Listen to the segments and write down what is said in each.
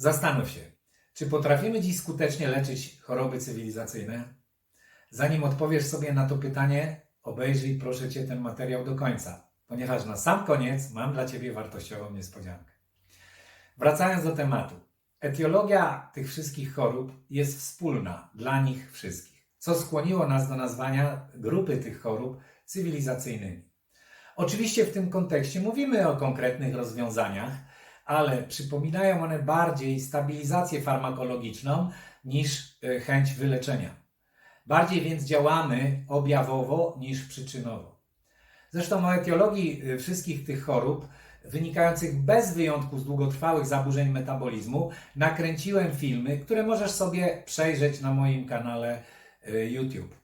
Zastanów się, czy potrafimy dziś skutecznie leczyć choroby cywilizacyjne? Zanim odpowiesz sobie na to pytanie, obejrzyj proszę Cię ten materiał do końca, ponieważ na sam koniec mam dla Ciebie wartościową niespodziankę. Wracając do tematu. Etiologia tych wszystkich chorób jest wspólna dla nich wszystkich, co skłoniło nas do nazwania grupy tych chorób cywilizacyjnymi. Oczywiście w tym kontekście mówimy o konkretnych rozwiązaniach, ale przypominają one bardziej stabilizację farmakologiczną niż e, chęć wyleczenia. Bardziej więc działamy objawowo niż przyczynowo. Zresztą o etiologii e, wszystkich tych chorób, wynikających bez wyjątku z długotrwałych zaburzeń metabolizmu, nakręciłem filmy, które możesz sobie przejrzeć na moim kanale e, YouTube.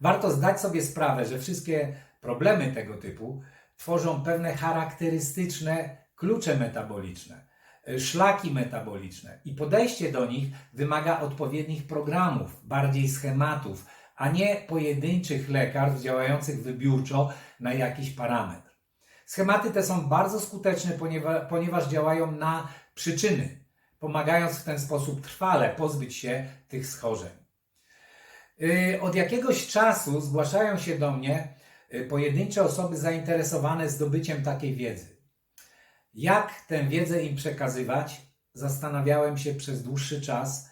Warto zdać sobie sprawę, że wszystkie problemy tego typu tworzą pewne charakterystyczne klucze metaboliczne, y, szlaki metaboliczne i podejście do nich wymaga odpowiednich programów, bardziej schematów, a nie pojedynczych lekarstw działających wybiórczo na jakiś parametr. Schematy te są bardzo skuteczne, ponieważ, ponieważ działają na przyczyny, pomagając w ten sposób trwale pozbyć się tych schorzeń. Y, Od jakiegoś czasu zgłaszają się do mnie y, pojedyncze osoby zainteresowane zdobyciem takiej wiedzy. Jak tę wiedzę im przekazywać? Zastanawiałem się przez dłuższy czas,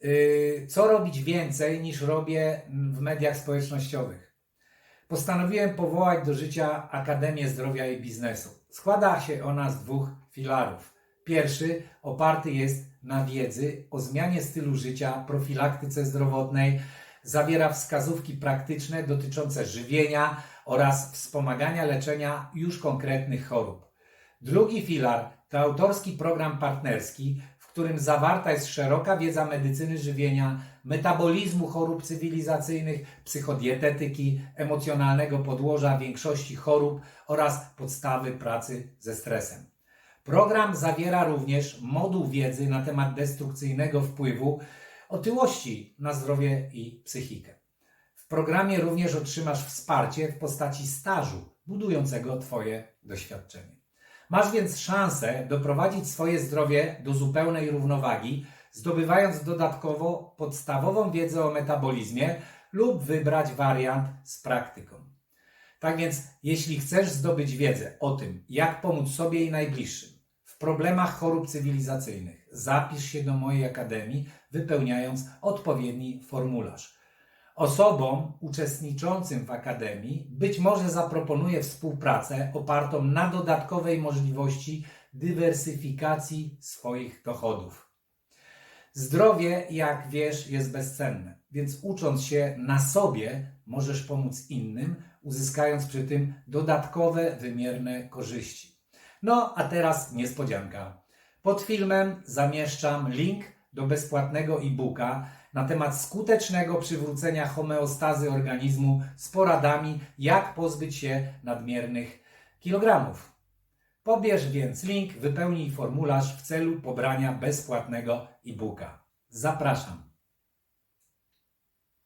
yy, co robić więcej niż robię w mediach społecznościowych. Postanowiłem powołać do życia Akademię Zdrowia i Biznesu. Składa się ona z dwóch filarów. Pierwszy oparty jest na wiedzy o zmianie stylu życia, profilaktyce zdrowotnej, zawiera wskazówki praktyczne dotyczące żywienia oraz wspomagania leczenia już konkretnych chorób. Drugi filar to autorski program partnerski, w którym zawarta jest szeroka wiedza medycyny żywienia, metabolizmu chorób cywilizacyjnych, psychodietetyki, emocjonalnego podłoża większości chorób oraz podstawy pracy ze stresem. Program zawiera również moduł wiedzy na temat destrukcyjnego wpływu otyłości na zdrowie i psychikę. W programie również otrzymasz wsparcie w postaci stażu budującego Twoje doświadczenie. Masz więc szansę doprowadzić swoje zdrowie do zupełnej równowagi, zdobywając dodatkowo podstawową wiedzę o metabolizmie lub wybrać wariant z praktyką. Tak więc, jeśli chcesz zdobyć wiedzę o tym, jak pomóc sobie i najbliższym w problemach chorób cywilizacyjnych, zapisz się do mojej akademii, wypełniając odpowiedni formularz. Osobom uczestniczącym w akademii być może zaproponuję współpracę opartą na dodatkowej możliwości dywersyfikacji swoich dochodów. Zdrowie, jak wiesz, jest bezcenne, więc ucząc się na sobie, możesz pomóc innym, uzyskując przy tym dodatkowe wymierne korzyści. No, a teraz niespodzianka. Pod filmem zamieszczam link do bezpłatnego e-booka na temat skutecznego przywrócenia homeostazy organizmu z poradami, jak pozbyć się nadmiernych kilogramów. Pobierz więc link, wypełnij formularz w celu pobrania bezpłatnego e-booka. Zapraszam.